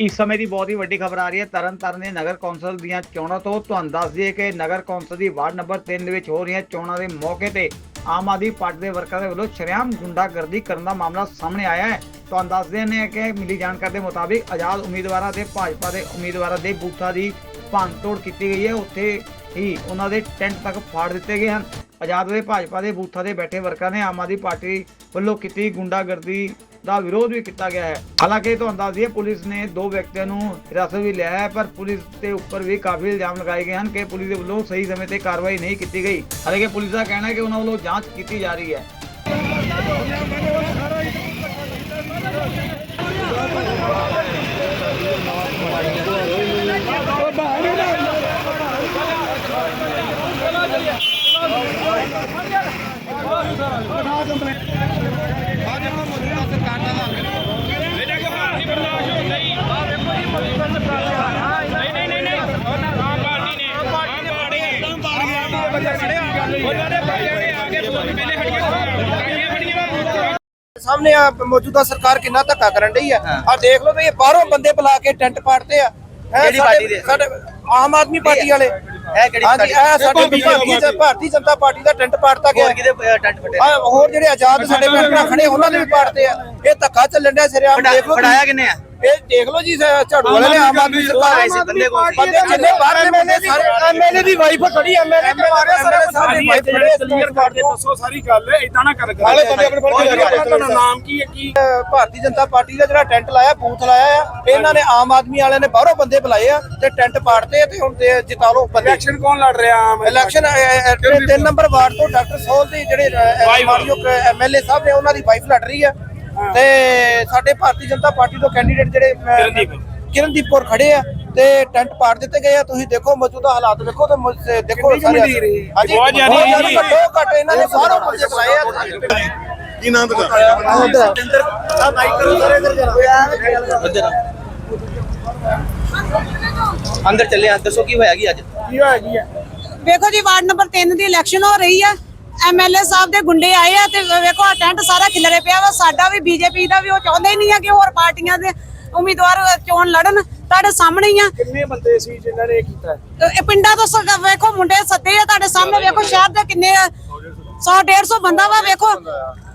ਇਸ ਸਮੇਂ ਦੀ ਬਹੁਤ ਹੀ ਵੱਡੀ ਖਬਰ ਆ ਰਹੀ ਹੈ। ਤਰਨਤਾਰਨ ਦੇ ਨਗਰ ਕੌਂਸਲ ਦੀਆਂ ਚੋਣਾਂ ਤੋਂ ਤੁਹਾਨੂੰ ਦੱਸ ਦਈਏ ਕਿ ਨਗਰ ਕੌਂਸਲ ਦੀ ਵਾਰਡ ਨੰਬਰ 3 ਦੇ ਵਿੱਚ ਹੋ ਰਹੀਆਂ ਚੋਣਾਂ ਦੇ ਮੌਕੇ ਤੇ ਆਮ ਆਦਮੀ ਪਾਰਟੀ ਦੇ ਵਰਕਰਾਂ ਦੇ ਵੱਲੋਂ ਸ਼ਰੇਆਮ ਗੁੰਡਾਗਰਦੀ ਕਰਨ ਦਾ ਮਾਮਲਾ ਸਾਹਮਣੇ ਆਇਆ ਹੈ। ਤੁਹਾਨੂੰ ਦੱਸ ਦਿੰਦੇ ਹਾਂ ਕਿ ਮਿਲੀ ਜਾਣਕਾਰੀ ਦੇ ਮੁਤਾਬਿਕ ਆਜ਼ਾਦ ਉਮੀਦਵਾਰਾਂ ਤੇ ਭਾਜਪਾ ਦੇ ਉਮੀਦਵਾਰਾਂ ਦੇ ਬੂਥਾਂ ਦੀ ਭੰਨਤੋੜ ਕੀਤੀ ਗਈ ਹੈ। ਉੱਥੇ ਹੀ ਉਹਨਾਂ ਦੇ ਟੈਂਟ ਤੱਕ ਫਾੜ ਦਿੱਤੇ ਗਏ ਹਨ। ਆਜ਼ਾਦ ਦੇ ਭਾਜਪਾ ਦੇ ਬੂਥਾਂ ਦੇ ਬੈਠੇ ਵਰਕਰਾਂ ਨੇ ਆਮ ਆਦਮੀ ਪਾਰਟੀ ਵੱਲੋਂ ਕੀਤੀ ਗੁੰਡਾਗਰਦੀ ਦਾ ਵਿਰੋਧ ਵੀ ਕੀਤਾ ਗਿਆ ਹੈ। ਹਾਲਾਂਕਿ ਤੁਹਾਨੂੰ ਦੱਸ ਦਈਏ, ਪੁਲਿਸ ਨੇ ਦੋ ਵਿਅਕਤੀਆਂ ਨੂੰ ਹਿਰਾਸਤ ਵੀ ਲਿਆ ਹੈ, ਪਰ ਪੁਲਿਸ ਦੇ ਉੱਪਰ ਵੀ ਕਾਫੀ ਇਲਜ਼ਾਮ ਲਗਾਏ ਗਏ ਹਨ ਕਿ ਪੁਲਿਸ ਦੇ ਵੱਲੋਂ ਸਹੀ ਸਮੇਂ ਤੇ ਕਾਰਵਾਈ ਨਹੀਂ ਕੀਤੀ ਗਈ। ਹਾਲਾਂਕਿ ਪੁਲਿਸ ਦਾ ਕਹਿਣਾ ਹੈ ਕਿ ਉਹਨਾਂ ਵੱਲੋਂ ਜਾਂਚ ਕੀਤੀ ਜਾ ਰਹੀ ਹੈ। ਸਾਹਮਣੇ ਆ ਮੌਜੂਦਾ ਸਰਕਾਰ ਕਿੰਨਾ ਧੱਕਾ ਕਰਨ ਡਈ ਆ? ਆ ਦੇਖ ਲਓ ਤੇ ਇਹ ਬਾਹਰੋਂ ਬੰਦੇ ਬੁਲਾ ਕੇ ਟੈਂਟ ਪਾੜਦੇ ਆ। ਹੈਂ, ਕਿਹੜੀ ਸਾਡੇ- ਪਾਰਟੀ ਦੇ? ਸਾਡੇ ਆਮ ਆਦਮੀ ਪਾਰਟੀ ਵਾਲੇ। ਇਹ ਕਿਹੜੀ ਹਾਂਜੀ ਇਹ ਪਾਰਟੀ? ਸਾਡੇ ਭਾਰਤੀ ਜਨਤਾ ਪਾਰਟੀ। ਦਾ ਟੈਂਟ ਪਾੜਤਾ ਗਿਆ। ਹੋਰ ਕਿਹਦੇ ਟੱਟ ਫਟੇ? ਆ ਹੋਰ ਜਿਹੜੇ ਆਜ਼ਾਦ ਸਾਡੇ ਭਰਾ ਖੜੇ ਉਹਨਾਂ ਦੇ ਵੀ ਪਾੜਦੇ ਆ। ਇਹ ਧੱਕਾ ਚੱਲਣ ਡਿਆ ਸਿਰੇ ਆਮ। ਦੇਖ ਲਓ ਫੜਾਇਆ ਤੁਸੀਂ। ਕਿੰਨੇ ਆ? ਇਹ ਦੇਖ ਲਓ ਜੀ ਸ- ਝਾੜੂ ਵਾਲੇ ਨੇ ਆਮ ਆਦਮੀ ਸਰਕਾਰ ਆਏ ਸੀ ਬੰਦੇ ਕੌਣ ਸੀ? ਬੰਦੇ ਜਿੰਨੇ ਬਾਹਰ ਐਮਐਲਏ ਦੀ ਐਮਐਲਏ ਦੀ ਵਾਈਫ ਖੜੀ ਐਮਐਲਏ ਦੇ ਮਾਰੇ ਸਾਰੇ ਸਾਰੇ ਵਾਈਫ ਖੜੇ ਕਲੀਅਰ ਕਰ ਦੇ ਦੱਸੋ ਸਾਰੀ ਗੱਲ ਇਦਾਂ ਨਾ ਕਰ ਹਾਲੇ ਬੰਦੇ ਆਪਣੇ ਫੜ ਕੇ ਜਾ ਰਹੇ ਆ। ਤੁਹਾਡਾ ਨਾਮ ਕੀ ਹੈ ਕੀ? ਅਹ ਭਾਰਤੀ ਜਨਤਾ ਪਾਰਟੀ ਦਾ ਜਿਹੜਾ ਟੈਂਟ ਲਾਇਆ ਬੂਥ ਲਾਇਆ ਆ ਇਹਨਾਂ ਨੇ ਆਮ ਆਦਮੀ ਵਾਲਿਆਂ ਨੇ ਬਾਹਰੋਂ ਬੰਦੇ ਬੁਲਾਏ ਆ ਤੇ ਟੈਂਟ ਪਾੜਤੇ ਆ ਤੇ ਹੁਣ ਤੇ ਜਿਤਾ ਲਓ ਬੰਦੇ। ਇਲੈਕਸ਼ਨ ਕੌਣ ਲੜ ਰਿਹਾ ਆਮ ਇਲੈਕਸ਼ਨ ਅਹ, ਅਹ, ਤੇ ਤਿੰਨ ਨੰਬਰ ਵਾਰਡ ਤੋਂ ਡਾਕਟਰ ਸੋਲ ਦੀ ਜਿਹੜੇ ਐਮਐਲਏ ਸਾਹਿਬ ਨੇ ਉਹਨਾਂ ਦੀ ਵਾਈਫ ਲੜ ਰਹੀ ਆ। ਤੇ ਸਾਡੇ ਭਾਰਤੀ ਜਨਤਾ ਪਾਰਟੀ ਤੋਂ ਕੈਂਡੀਡੇਟ ਜਿਹੜੇ ਕਿਰਨਦੀਪ। ਕਿਰਨਦੀਪ ਕੌਰ ਖੜੇ ਆ ਤੇ ਟੈਂਟ ਪਾੜ ਦਿੱਤੇ ਗਏ ਆ। ਤੁਸੀਂ ਦੇਖੋ ਮੌਜੂਦਾ ਹਾਲਾਤ ਵੇਖੋ ਤੇ ਦੇਖੋ ਰਹੀ? ਹਾਂਜੀ ਬਹੁਤ ਜ਼ਿਆਦਾ ਜੀ। ਘੱਟੋ ਘੱਟ ਇਹਨਾਂ ਨੇ ਬਾਹਰੋਂ ਬੰਦੇ ਬੁਲਾਏ ਆ। ਕੀ ਨਾਮ ਤੁਹਾਡਾ? ਅੰਦਰ ਚੱਲੇ ਆ। ਦੱਸੋ ਕੀ ਹੋਇਆ ਕੀ ਅੱਜ? ਕੀ ਹੋਇਆ ਕੀ ਹੈ ਵੇਖੋ ਜੀ ਵਾਰਡ ਨੰਬਰ 3 ਦੀ ਇਲੈਕਸ਼ਨ ਹੋ ਰਹੀ ਆ। ਐਮਐਲਏ ਸਾਹਿਬ ਦੇ ਗੁੰਡੇ ਆਏ ਆ ਤੇ ਵੇਖੋ ਆ ਟੈਂਟ ਸਾਰਾ ਖਿਲਰੇ ਪਿਆ ਵਾ। ਸਾਡਾ ਵੀ ਬੀਜੇਪੀ ਦਾ ਵੀ ਉਹ ਚਾਹੁੰਦੇ ਨਹੀਂ ਆ ਕਿ ਹੋਰ ਪਾਰਟੀਆਂ ਦੇ ਉਮੀਦਵਾਰ ਚੋਣ ਲੜਨ। ਤੁਹਾਡੇ ਸਾਹਮਣੇ ਹੀ ਆ। ਕਿੰਨੇ ਬੰਦੇ ਸੀ ਜਿਨ੍ਹਾਂ ਨੇ ਕੀਤਾ? ਇਹ ਪਿੰਡਾਂ ਤੋਂ ਵੇਖੋ ਮੁੰਡੇ ਸੱਦੇ ਆ ਤੁਹਾਡੇ ਸਾਹਮਣੇ। ਵੇਖੋ ਸ਼ਹਿਰ ਦੇ ਕਿੰਨੇ 100 150 ਬੰਦਾ ਵਾ ਵੇਖੋ।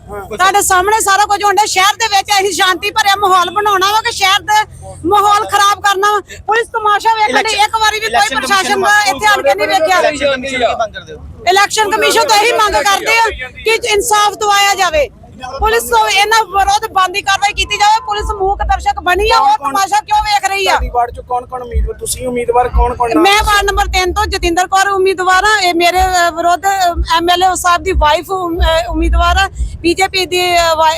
ਤੁਹਾਡੇ ਸਾਹਮਣੇ ਸਾਰਾ ਕੁਝ ਹੁੰਦਾ ਸ਼ਹਿਰ ਦੇ ਵਿੱਚ ਅਸੀਂ ਸ਼ਾਂਤੀ ਭਰਿਆ ਮਾਹੌਲ ਬਣਾਉਣਾ ਵਾ ਕਿ ਸ਼ਹਿਰ ਦਾ ਮਾਹੌਲ ਖਰਾਬ ਕਰਨਾ ਵਾ। ਪੁਲਿਸ ਤਮਾਸ਼ਾ ਵੇਖਣ ਲਈ ਇੱਕ ਵਾਰੀ ਵੀ ਕੋਈ ਪ੍ਰਸ਼ਾਸਨ ਦਾ ਇੱਥੇ ਆਣ ਕੇ ਨਹੀਂ ਵੇਖਿਆ। ਇਲੈਕਸ਼ਨ ਕਮਿਸ਼ਨ ਤੋਂ ਇਹੀ ਮੰਗ ਕਰਦੇ ਆ ਕਿ ਇਨਸਾਫ ਦਿਵਾਇਆ ਜਾਵੇ। ਪੁਲਿਸ ਤੋਂ ਇਹਨਾਂ ਵਿਰੋਧ ਬੰਦੀ ਕਾਰਵਾਈ ਕੀਤੀ ਜਾਵੇ ਪੁਲਿਸ ਮੂਕ ਦਰਸ਼ਕ ਬਣੀ ਆ ਉਹ ਤਮਾਸ਼ਾ ਕਿਉਂ ਵੇਖ ਰਹੀ ਆ? ਵਾਰਡ ਚ ਕੌਣ ਕੌਣ ਉਮੀਦਵਾਰ ਤੁਸੀਂ ਉਮੀਦਵਾਰ ਕੌਣ ਕੌਣ? ਮੈਂ ਵਾਰਡ ਨੰਬਰ 3 ਤੋਂ ਜਤਿੰਦਰ ਕੌਰ ਉਮੀਦਵਾਰ ਆ ਇਹ ਮੇਰੇ ਵਿਰੁੱਧ ਐਮਐਲਏ ਸਾਹਿਬ ਦੀ ਵਾਈਫ ਉਮੀਦਵਾਰ ਆ ਬੀਜੇਪੀ ਦੀ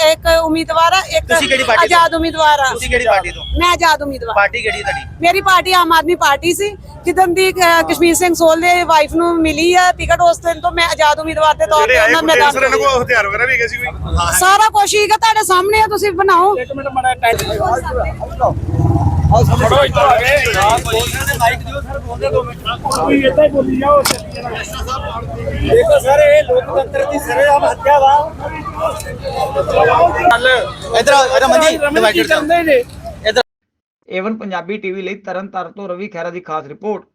ਇੱਕ ਉਮੀਦਵਾਰ ਆ ਇੱਕ? ਆਜ਼ਾਦ ਉਮੀਦਵਾਰ ਆ। ਤੁਸੀਂ ਕਿਹੜੀ ਪਾਰਟੀ ਤੋਂ? ਮੈਂ ਆਜ਼ਾਦ ਉਮੀਦਵਾਰ। ਪਾਰਟੀ ਕਿਹੜੀ ਤੁਹਾਡੀ? ਮੇਰੀ ਪਾਰਟੀ ਆਮ ਆਦਮੀ ਪਾਰਟੀ ਸੀ ਜਿੱਦਨ ਦੀ ਅ, ਕਸ਼ਮੀਰ ਸਿੰਘ ਸੋਲ ਦੇ ਵਾਈਫ ਨੂੰ ਮਿਲੀ ਆ ਟਿਕਟ ਉਸ ਦਿਨ ਤੋਂ ਮੈਂ ਆਜ਼ਾਦ ਉਮੀਦਵਾਰ ਦੇ ਤੌਰ ਤੇ ਉਹਨਾਂ ਮੈਦਾਨ ਸਰ ਇਹਨਾਂ ਕੋਲ ਹਥਿਆਰ ਵਗੈਰਾ ਵੀ ਹੈਗੇ ਸੀ ਕੋਈ? ਸਾਰਾ ਕੁਝ ਹੀ ਹੈ ਤੁਹਾਡੇ ਸਾਹਮਣੇ ਆ ਤੁਸੀਂ ਬਣਾਓ। ਇੱਕ ਮਿੰਟ ਮੜਾ ਟੈਂਟ ਫੜੋ ਇੱਧਰ ਆ ਗਏ ਕੋਈ ਇੱਦਾਂ ਹੀ ਬੋਲੀ ਜਾਓ ਚੱਲੀ ਜਾਣਾ ਦੇਖੋ ਸਰ ਇਹ ਲੋਕਤੰਤਰ ਦੀ ਸਰੇਆਮ ਹੱਤਿਆ ਵਾ। ਇਧਰ ਇਧਰ ਮੰਜੀ। ਡਿਵਾਈਡਡ ਕਰਦੇ ਨੇ। ਏਵਨ ਪੰਜਾਬੀ ਟੀਵੀ ਲਈ ਤਰਨਤਾਰਨ ਤੋਂ ਰਵੀ ਖਹਿਰਾ ਦੀ ਖਾਸ ਰਿਪੋਰਟ।